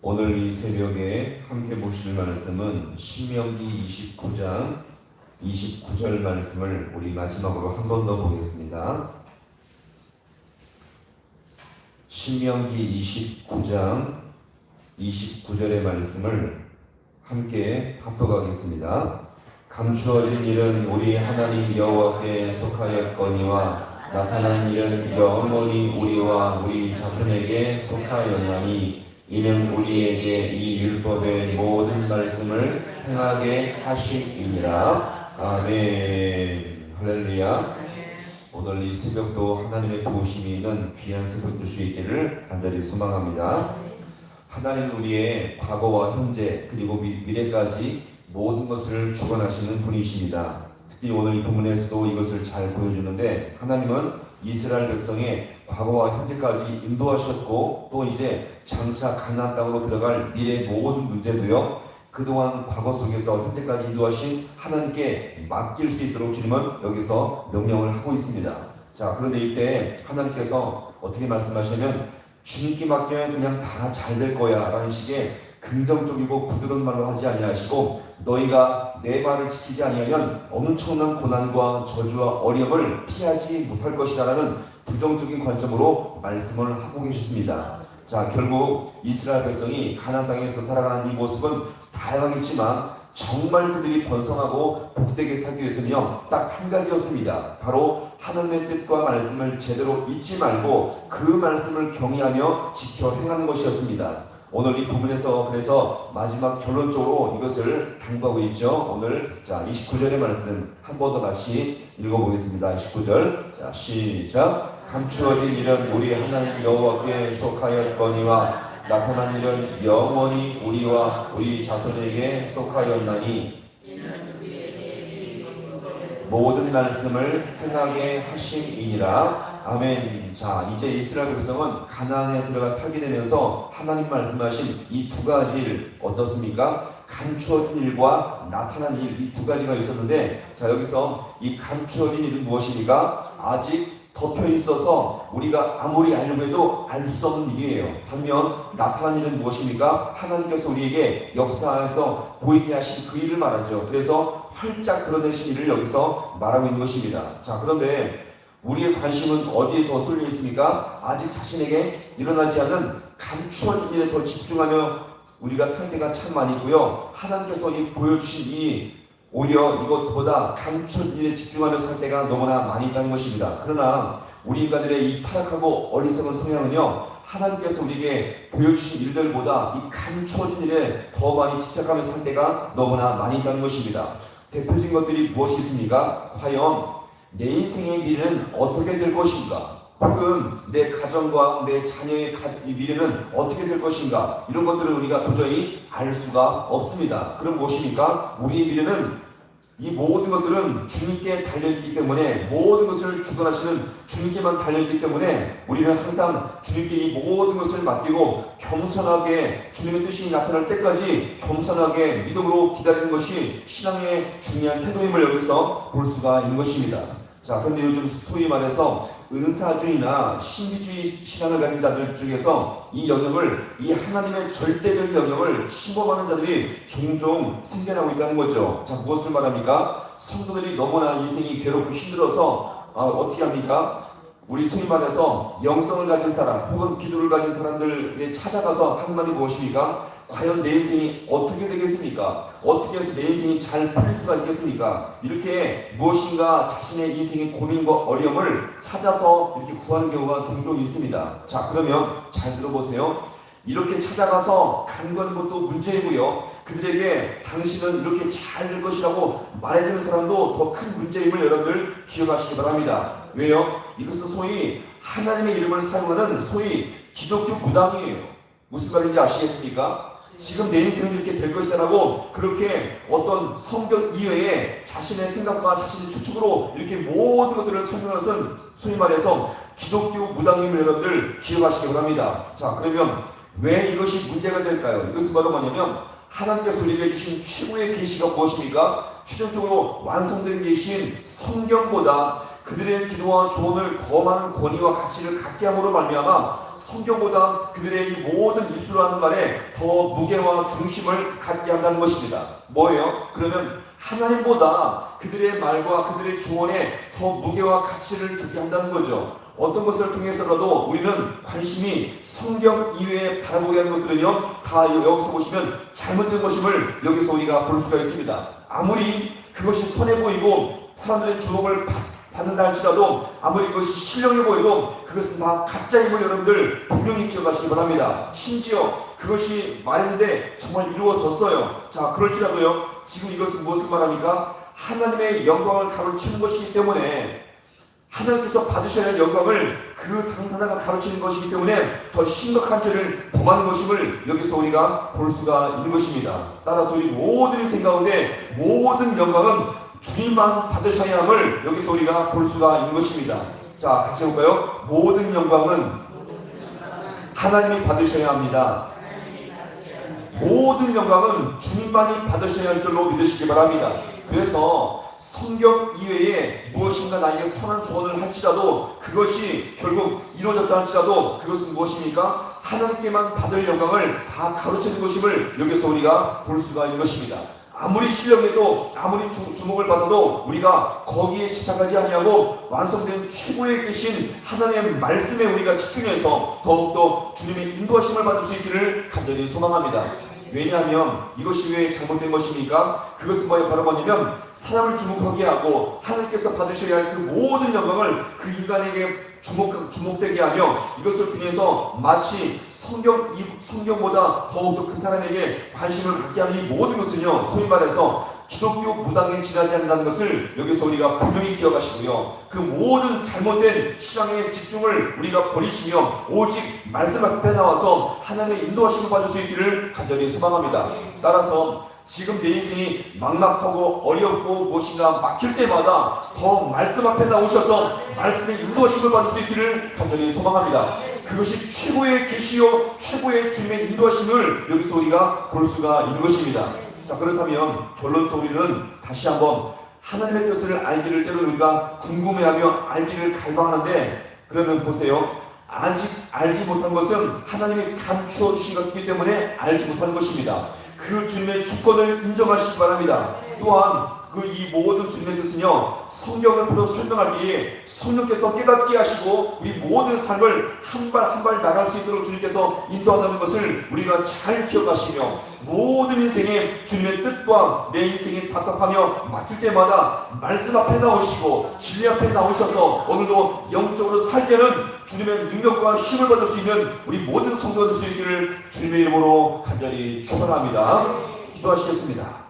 오늘 이 새벽에 함께 보실 말씀은 신명기 29장 29절 말씀을 우리 마지막으로 한 번 더 보겠습니다. 신명기 29장 29절의 말씀을 함께 합독하겠습니다. 감추어진 일은 우리 하나님 여호와께 속하였거니와 나타난 일은 영원히 우리와 우리 자손에게 속하였나니 이는 우리에게 이 율법의 모든 말씀을 행하게 하심이니라. 아멘. 할렐루야. 오늘 이 새벽도 하나님의 도우심이 있는 귀한 새벽 될수 있기를 간절히 소망합니다. 하나님 우리의 과거와 현재 그리고 미, 미래까지 모든 것을 주관하시는 분이십니다. 특히 오늘 이 본문에서도 이것을 잘 보여주는데 하나님은 이스라엘 백성의 과거와 현재까지 인도하셨고 또 이제 장차 가나안 땅으로 들어갈 미래 모든 문제도요 그동안 과거 속에서 현재까지 인도하신 하나님께 맡길 수 있도록 주님은 여기서 명령을 하고 있습니다. 자 그런데 이때 하나님께서 어떻게 말씀하시냐면 주님께 맡기면 그냥 다 잘 될 거야 라는 식의 긍정적이고 부드러운 말로 하지 아니하시고 너희가 내 말을 지키지 아니하면 엄청난 고난과 저주와 어려움을 피하지 못할 것이다라는 부정적인 관점으로 말씀을 하고 계셨습니다. 자 결국 이스라엘 백성이 가나안 땅에서 살아가는 이 모습은 다양하겠지만 정말 그들이 번성하고 복되게 살기 위해서는요 딱 한 가지였습니다. 바로 하나님의 뜻과 말씀을 제대로 잊지 말고 그 말씀을 경외하며 지켜 행하는 것이었습니다. 오늘 이 부분에서 그래서 마지막 결론적으로 이것을 당부하고 있죠. 오늘 자 29절의 말씀 한 번더 같이 읽어보겠습니다. 29절 자 시작 감추어진 일은 우리 하나님 여호와께 속하였거니와 나타난 일은 영원히 우리와 우리 자손에게 속하였나니 모든 말씀을 행하게 하심이니라. 아멘. 자, 이제 이스라엘 백성은 가나안에 들어가 살게 되면서 하나님 말씀하신 이 두 가지를 어떻습니까? 감추어진 일과 나타난 일 이 두 가지가 있었는데 자 여기서 이 감추어진 일은 무엇입니까? 아직 덮여 있어서 우리가 아무리 알려고 해도 알 수 없는 일이에요. 반면 나타난 일은 무엇입니까? 하나님께서 우리에게 역사에서 보이게 하신 그 일을 말하죠. 그래서 활짝 드러내신 일을 여기서 말하고 있는 것입니다. 자, 그런데 우리의 관심은 어디에 더 쏠려 있습니까? 아직 자신에게 일어나지 않은 감추어진 일에 더 집중하며 우리가 살 때가 참 많이 있고요. 하나님께서 이 보여주신 이 오히려 이것보다 감춘 일에 집중하며 살 때가 너무나 많이 있다는 것입니다. 그러나 우리 인간들의 이 타락하고 어리석은 성향은요, 하나님께서 우리에게 보여주신 일들보다 이 감추어진 일에 더 많이 집착하며 살 때가 너무나 많이 있다는 것입니다. 대표적인 것들이 무엇이 있습니까? 과연 내 인생의 미래는 어떻게 될 것인가? 혹은 내 가정과 내 자녀의 미래는 어떻게 될 것인가? 이런 것들을 우리가 도저히 알 수가 없습니다. 그럼 무엇입니까? 우리의 미래는 이 모든 것들은 주님께 달려있기 때문에 모든 것을 주관하시는 주님께만 달려있기 때문에 우리는 항상 주님께 이 모든 것을 맡기고 겸손하게 주님의 뜻이 나타날 때까지 겸손하게 믿음으로 기다리는 것이 신앙의 중요한 태도임을 여기서 볼 수가 있는 것입니다. 자, 그런데 요즘 소위 말해서 은사주의나 신비주의 신앙을 가진 자들 중에서 이 영역을 이 하나님의 절대적인 영역을 심범하는 자들이 종종 생겨나고 있다는 거죠. 자 무엇을 말합니까? 성도들이 너무나 인생이 괴롭고 힘들어서 아, 어떻게 합니까? 우리 소위 말해서 영성을 가진 사람 혹은 기도를 가진 사람들에 찾아가서 말이 무엇입니까? 과연 내 인생이 어떻게 되겠습니까? 어떻게 해서 내 인생이 잘 풀릴 수가 있겠습니까? 이렇게 무엇인가 자신의 인생의 고민과 어려움을 찾아서 이렇게 구하는 경우가 종종 있습니다. 자, 그러면 잘 들어보세요. 이렇게 찾아가서 간과하는 것도 문제이고요. 그들에게 당신은 이렇게 잘 될 것이라고 말해주는 사람도 더 큰 문제임을 여러분들 기억하시기 바랍니다. 왜요? 이것은 소위 하나님의 이름을 사용하는 소위 기독교 무당이에요. 무슨 말인지 아시겠습니까? 지금 내 인생은 이렇게 될 것이다라고 그렇게 어떤 성경 이외에 자신의 생각과 자신의 추측으로 이렇게 모든 것들을 설명하는 것은 소위 말해서 기독교 무당임을 여러분들 기억하시기 바랍니다. 자, 그러면 왜 이것이 문제가 될까요? 이것은 바로 뭐냐면 하나님께서 우리에게 주신 최고의 계시가 무엇입니까? 최종적으로 완성된 계시인 성경보다 그들의 기도와 조언을 더 많은 권위와 가치를 갖게 함으로 말미암아 성경보다 그들의 이 모든 입술로 하는 말에 더 무게와 중심을 갖게 한다는 것입니다. 뭐예요? 그러면 하나님보다 그들의 말과 그들의 조언에 더 무게와 가치를 두게 한다는 거죠. 어떤 것을 통해서라도 우리는 관심이 성경 이외에 바라보게 하는 것들은요, 다 여기서 보시면 잘못된 것임을 여기서 우리가 볼 수가 있습니다. 아무리 그것이 선해 보이고 사람들의 주목을 받, 받는다 할지라도 아무리 그것이 신령해 보여도 그것은 다 가짜임을 여러분들 분명히 기억하시기 바랍니다. 심지어 그것이 말했는데 정말 이루어졌어요. 자, 그럴지라도요, 지금 이것은 무엇을 말합니까? 하나님의 영광을 가로치는 것이기 때문에 하나님께서 받으셔야 할 영광을 그 당사자가 가르치는 것이기 때문에 더 심각한 죄를 범하는 것임을 여기서 우리가 볼 수가 있는 것입니다. 따라서 우리 모든 가운데 모든 영광은 주님만 받으셔야 함을 여기서 우리가 볼 수가 있는 것입니다. 자, 같이 볼까요? 모든 영광은 하나님이 받으셔야 합니다. 모든 영광은 주님만이 받으셔야 할 줄로 믿으시기 바랍니다. 그래서 성경 이외에 무엇인가 나에게 선한 조언을 할지라도 그것이 결국 이루어졌다 할지라도 그것은 무엇입니까? 하나님께만 받을 영광을 다 가르치는 것임을 여기서 우리가 볼 수가 있는 것입니다. 아무리 실력해도 아무리 주, 주목을 받아도 우리가 거기에 집착하지 아니하고 완성된 최고에 계신 하나님의 말씀에 우리가 집중해서 더욱더 주님의 인도하심을 받을 수 있기를 간절히 소망합니다. 왜냐하면 이것이 왜 잘못된 것입니까? 그것은 뭐에 바로 뭐냐면 사람을 주목하게 하고 하나님께서 받으셔야 할 그 모든 영광을 그 인간에게 주목, 주목되게 하며 이것을 통해서 마치 성경, 이 성경보다 더욱더 그 사람에게 관심을 갖게 하는 이 모든 것은요, 소위 말해서 기독교 무당에 지나지 않는다는 것을 여기서 우리가 분명히 기억하시고요. 그 모든 잘못된 신앙의 집중을 우리가 버리시며 오직 말씀 앞에 나와서 하나님의 인도하심을 받을 수 있기를 간절히 소망합니다. 따라서 지금 내 인생이 막막하고 어렵고 무엇인가 막힐 때마다 더 말씀 앞에 나오셔서 말씀의 인도하심을 받을 수 있기를 간절히 소망합니다. 그것이 최고의 계시요 최고의 주님의 인도하심을 여기서 우리가 볼 수가 있는 것입니다. 자 그렇다면 결론적으로는 다시 한번 하나님의 뜻을 알기를 때로 우리가 궁금해하며 알기를 갈망하는데 그러면 보세요. 아직 알지 못한 것은 하나님이 감추어 것이기 때문에 알지 못하는 것입니다. 그 주님의 주권을 인정하시기 바랍니다. 또한 그 이 모든 주님의 뜻은요 성경을 풀어 설명할 때에 성령께서 깨닫게 하시고 우리 모든 삶을 한 발 한 발 나갈 수 있도록 주님께서 인도한다는 것을 우리가 잘 기억하시며 모든 인생의 주님의 뜻과 내 인생이 답답하며 막힐 때마다 말씀 앞에 나오시고 진리 앞에 나오셔서 오늘도 영적으로 살게는 주님의 능력과 힘을 받을 수 있는 우리 모든 성도가 될수 있기를 주님의 이름으로 간절히 축원합니다. 기도하시겠습니다.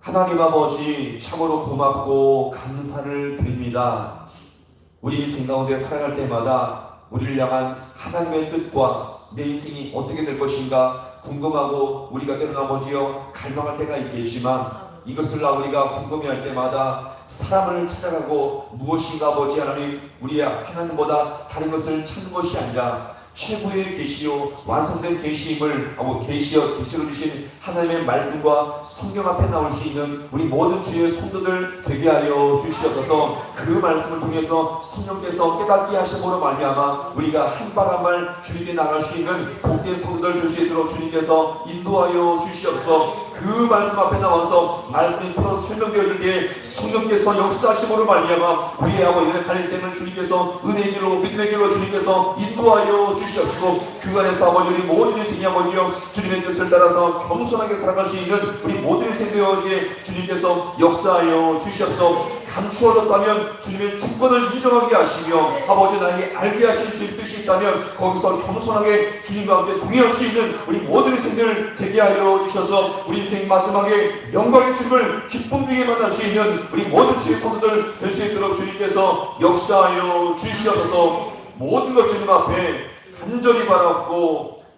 하나님 아버지 참으로 고맙고 감사를 드립니다. 우리 인생 가운데 살아갈 때마다 우리를 향한 하나님의 뜻과 내 인생이 어떻게 될 것인가 궁금하고 우리가 때로는 아버지여 갈망할 때가 있겠지만 이것을 나 우리가 궁금해할 때마다 사람을 찾아가고 무엇인가 아버지 하나님 우리 하나님보다 다른 것을 찾는 것이 아니라 최고의 계시요 완성된 계시임을 아무 계시여 계시로 주신 하나님의 말씀과 성경 앞에 나올 수 있는 우리 모든 주의 성도들 되게 하여 주시옵소서. 그 말씀을 통해서 성령께서 깨닫게 하심으로 말미암아 우리가 한 발 한 발 주님께 나갈 수 있는 복된 성도들 될 수 있도록 주님께서 인도하여 주시옵소서. 그 말씀 앞에 나와서 말씀이 풀어 설명되어질 때 성령께서 역사하심으로 말미암아 우리의 아버지의 갈 인생을 주님께서 은혜의 길로 믿음의 길로 주님께서 인도하여 주시옵시고 그 안에서 아버지 우리 모든 인생이 아버지여 주님의 뜻을 따라서 겸손 하게 살아갈 수 있는 우리 모든 인생들에게 주님께서 역사하여 주시옵소서. 감추어졌다면 주님의 주권을 인정하게 하시며 아버지 나에게 알게 하신 주님 뜻이 있다면 거기서 겸손하게 주님과 함께 동행할 수 있는 우리 모든 인생들 되게 하여 주셔서 우리 인생 마지막에 영광의 주님을 기쁨 중에 만날 수 있는 우리 모든 주의 성도들 될 수 있도록 주님께서 역사하여 주시옵소서. 모든 것 주님 앞에 간절히 바라고